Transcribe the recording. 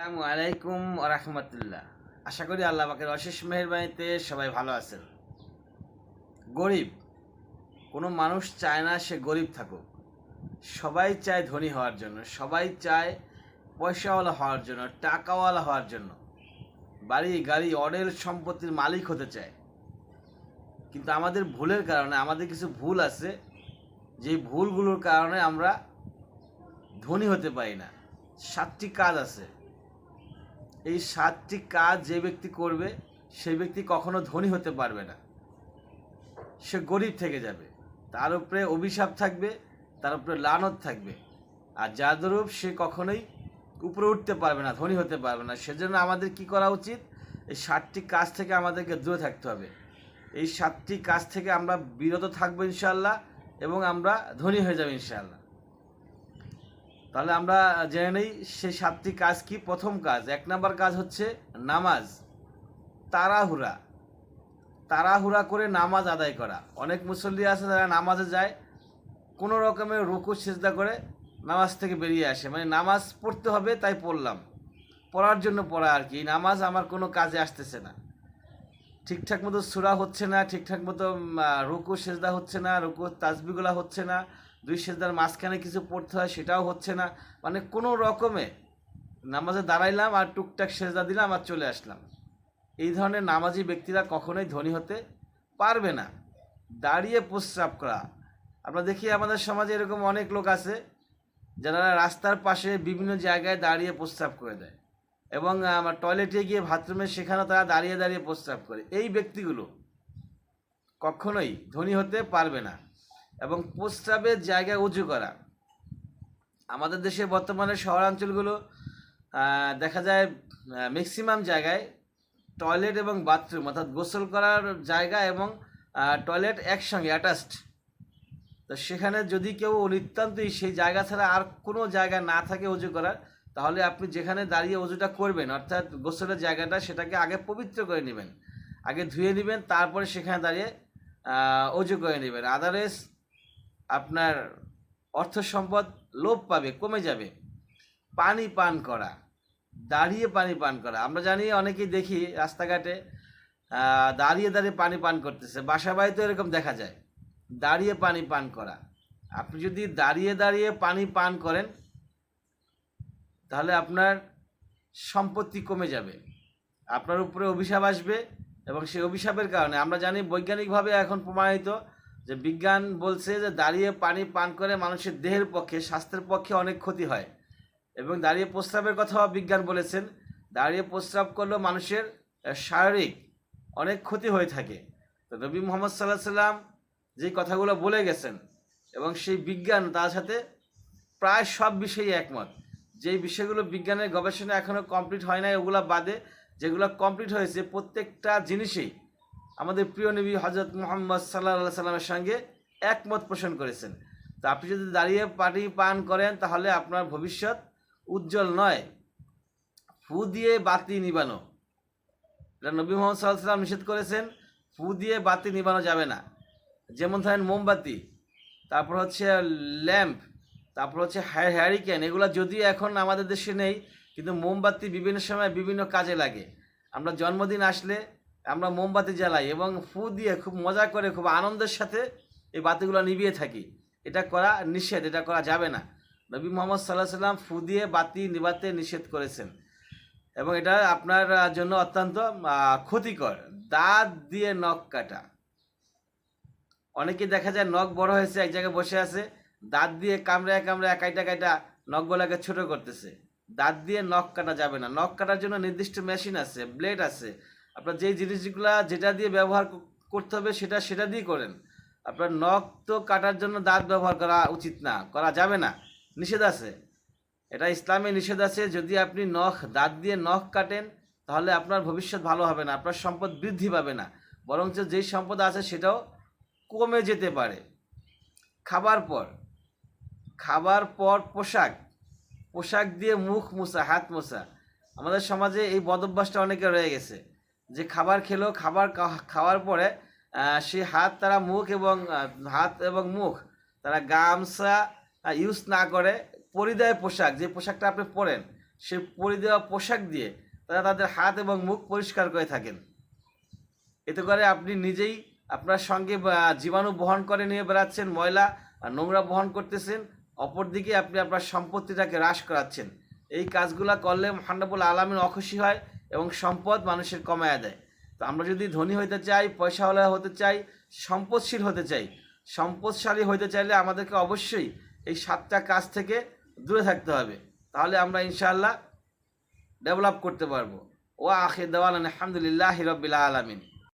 আসসালামু আলাইকুম রহমতুল্লাহ। আশা করি আল্লাহ পাকের অশেষ মেহরবানিতে সবাই ভালো আছেন। গরিব, কোনো মানুষ চায় না সে গরিব থাকুক। সবাই চায় ধনী হওয়ার জন্য, সবাই চায় পয়সাওয়ালা হওয়ার জন্য, টাকাওয়ালা হওয়ার জন্য। বাড়ি, গাড়ি, অডেল সম্পত্তির মালিক হতে চায়। কিন্তু আমাদের ভুলের কারণে, আমাদের কিছু ভুল আছে যে ভুলগুলোর কারণে আমরা ধনী হতে পারি না। সাতটি কাজ আছে। এই সাতটি কাজ যে ব্যক্তি করবে সেই ব্যক্তি কখনো ধনী হতে পারবে না। সে গরিব থেকে যাবে। তার উপরে অভিশাপ থাকবে, তার উপরে লানত থাকবে। আর যাদরূপ সে কখনোই উপরে উঠতে পারবে না, ধনী হতে পারবে না। সেজন্য আমাদের কি করা উচিত? এই সাতটি কাজ থেকে আমাদেরকে দূরে থাকতে হবে। এই সাতটি কাজ থেকে আমরা বিরত থাকব ইনশাল্লাহ এবং আমরা ধনী হয়ে যাব ইনশাল্লাহ তাহলে আমরা জেনে নেই সেই সাতটি কাজ কি। প্রথম কাজ, এক নাম্বার কাজ হচ্ছে নামাজ। তাড়াহুড়া। তাড়াহুড়া করে নামাজ আদায় করা। অনেক মুসল্লি আছে যারা নামাজে যায়, কোনো রকমের রুকু, সেজদা করে নামাজ থেকে বেরিয়ে আসে। মানে নামাজ পড়তে হবে, তাই পড়লাম। পড়ার জন্য পড়া আর কি। নামাজ আমার কোনো কাজে আসতেছে না। ঠিকঠাক মতো সুরা হচ্ছে না, ঠিকঠাক মতো রুকু, সেজদা হচ্ছে না, রুকু তাজবিগুলা হচ্ছে না। দুই সেজদার মাঝখানে কিছু পড়তে হয়, সেটাও হচ্ছে না। মানে কোনো রকমে নামাজে দাঁড়াইলাম আর টুকটাক সেজদা দিলাম আর চলে আসলাম। এই ধরনের নামাজি ব্যক্তিরা কখনোই ধনী হতে পারবে না। দাঁড়িয়ে প্রস্রাব করা। আমরা দেখি আমাদের সমাজে এরকম অনেক লোক আছে, যারা রাস্তার পাশে বিভিন্ন জায়গায় দাঁড়িয়ে প্রস্রাব করে দেয় এবং আমার টয়লেটে গিয়ে বাথরুমে সেখানেও তারা দাঁড়িয়ে দাঁড়িয়ে প্রস্রাব করে। এই ব্যক্তিগুলো কখনোই ধনী হতে পারবে না। এবং প্রস্রাবের জায়গায় উঁচু করা। আমাদের দেশে বর্তমানে শহরাঞ্চলগুলো দেখা যায় ম্যাক্সিমাম জায়গায় টয়লেট এবং বাথরুম অর্থাৎ গোসল করার জায়গা এবং টয়লেট একসঙ্গে অ্যাটাচড তো সেখানে যদি কেউ নিতান্তই সেই জায়গা ছাড়া আর কোনো জায়গা না থাকে উজু করার, তাহলে আপনি যেখানে দাঁড়িয়ে উজুটা করবেন, অর্থাৎ গোসলের জায়গাটা সেটাকে আগে পবিত্র করে নেবেন। আগে ধুয়ে নেবেন, তারপরে সেখানে দাঁড়িয়ে অজু করে নেবেন। আদারওয়াইজ আপনার অর্থ সম্পদ লোপ পাবে, কমে যাবে। পানি পান করা, দাঁড়িয়ে পানি পান করা। আমরা জানি, অনেকেই দেখি রাস্তাঘাটে দাঁড়িয়ে দাঁড়িয়ে পানি পান করতেছে। বাসা বাড়িতে এরকম দেখা যায়। দাঁড়িয়ে পানি পান করা। আপনি যদি দাঁড়িয়ে দাঁড়িয়ে পানি পান করেন, তাহলে আপনার সম্পত্তি কমে যাবে। আপনার উপরে অভিশাপ আসবে এবং সেই অভিশাপের কারণে আমরা জানি বৈজ্ঞানিকভাবে এখন প্রমাণিত যে বিজ্ঞান বলছে যে দাঁড়িয়ে পানি পান করে মানুষের দেহের পক্ষে, স্বাস্থ্যের পক্ষে অনেক ক্ষতি হয়। এবং দাঁড়িয়ে প্রস্রাবের কথাও বিজ্ঞান বলেছেন। দাঁড়িয়ে প্রস্রাব করলেও মানুষের শারীরিক অনেক ক্ষতি হয়ে থাকে। তো নবী মোহাম্মদ সাল্লাহ সাল্লাম যে কথাগুলো বলে গেছেন এবং সেই বিজ্ঞান তার সাথে প্রায় সব বিষয়েই একমত। যেই বিষয়গুলো বিজ্ঞানের গবেষণা এখনও কমপ্লিট হয় নাই, ওগুলো বাদে যেগুলো কমপ্লিট হয়েছে, প্রত্যেকটা জিনিসেই আমাদের প্রিয় নবী হজরত মোহাম্মদ সাল্লাহ সাল্লামের সঙ্গে একমত পোষণ করেছেন। তো আপনি যদি দাঁড়িয়ে পানি পান করেন, তাহলে আপনার ভবিষ্যৎ উজ্জ্বল নয়। ফু দিয়ে বাতি নিবানো। এটা নবী মোহাম্মদ সাল্লাহ সাল্লাম নিষেধ করেছেন, ফু দিয়ে বাতি নিবানো যাবে না। যেমন ধরেন মোমবাতি, তারপর হচ্ছে ল্যাম্প, তারপর হচ্ছে হ্যারিকেন এগুলো যদিও এখন আমাদের দেশে নেই, কিন্তু মোমবাতি বিভিন্ন সময় বিভিন্ন কাজে লাগে। আমরা জন্মদিন আসলে আমরা মোমবাতি জ্বালাই এবং ফু দিয়ে খুব মজা করে, খুব আনন্দের সাথে এই বাতিগুলো নিভিয়ে থাকি। এটা করা নিষেধ, এটা করা যাবে না। নবী মোহাম্মদ সাল্লাহ সাল্লাম ফু দিয়ে বাতি নিভাতে নিষেধ করেছেন। এবং এটা আপনার জন্য অত্যন্ত ক্ষতিকর। দাঁত দিয়ে নখ কাটা। অনেকে দেখা যায় নখ বড় হয়েছে, এক জায়গায় বসে আছে, দাঁত দিয়ে কামড়ায় কামড়ায় কাইটা কাইটা নখগুলোকে ছোট করতেছে। দাঁত দিয়ে নখ কাটা যাবে না। নখ কাটার জন্য নির্দিষ্ট মেশিন আছে, ব্লেড আছে। আপনার যেই জিনিসগুলা যেটা দিয়ে ব্যবহার করতে হবে সেটা সেটা দিয়ে করেন। আপনার নখ তো কাটার জন্য দাঁত ব্যবহার করা উচিত না, করা যাবে না। নিষেধ আছে। এটা ইসলামে নিষেধ আছে, যদি আপনি নখ, দাঁত দিয়ে নখ কাটেন, তাহলে আপনার ভবিষ্যৎ ভালো হবে না, আপনার সম্পদ বৃদ্ধি পাবে না। বরঞ্চ যেই সম্পদ আছে সেটাও কমে যেতে পারে। খাবার পর খাবার পর পোশাক। পোশাক দিয়ে মুখ মোছা, হাত মোছা। আমাদের সমাজে এই বদভ্যাসটা অনেকে রয়ে গেছে। যে খাবার খেলো, খাবার খাওয়ার পরে সে হাত, তারা মুখ এবং হাত এবং মুখ, তারা গামছা ইউজ না করে পরিধেয় পোশাক, যে পোশাকটা আপনি পরেন, সে পরি দেওয়া পোশাক দিয়ে তারা তাদের হাত এবং মুখ পরিষ্কার করে থাকেন। এতে করে আপনি নিজেই আপনার সঙ্গে জীবাণু বহন করে নিয়ে বেড়াচ্ছেন, ময়লা নোংরা বহন করতেছেন, অপরদিকে আপনি আপনার সম্পত্তিটাকে হ্রাস করাচ্ছেন। এই কাজগুলা করলে মহানবুল আলমিন অখুশি হয় এবং সম্পদ মানুষের কমায় দেয়। তো আমরা যদি ধনী হইতে চাই, পয়সাওয়ালা হতে চাই, সম্পদশীল হতে চাই, সম্পদশালী হইতে চাইলে আমাদেরকে অবশ্যই এই সাতটা কাজ থেকে দূরে থাকতে হবে। তাহলে আমরা ইনশাআল্লাহ ডেভেলপ করতে পারব। ও আখির দেওয়ালান আলহামদুলিল্লাহ হিরবিল্লা আলমিন।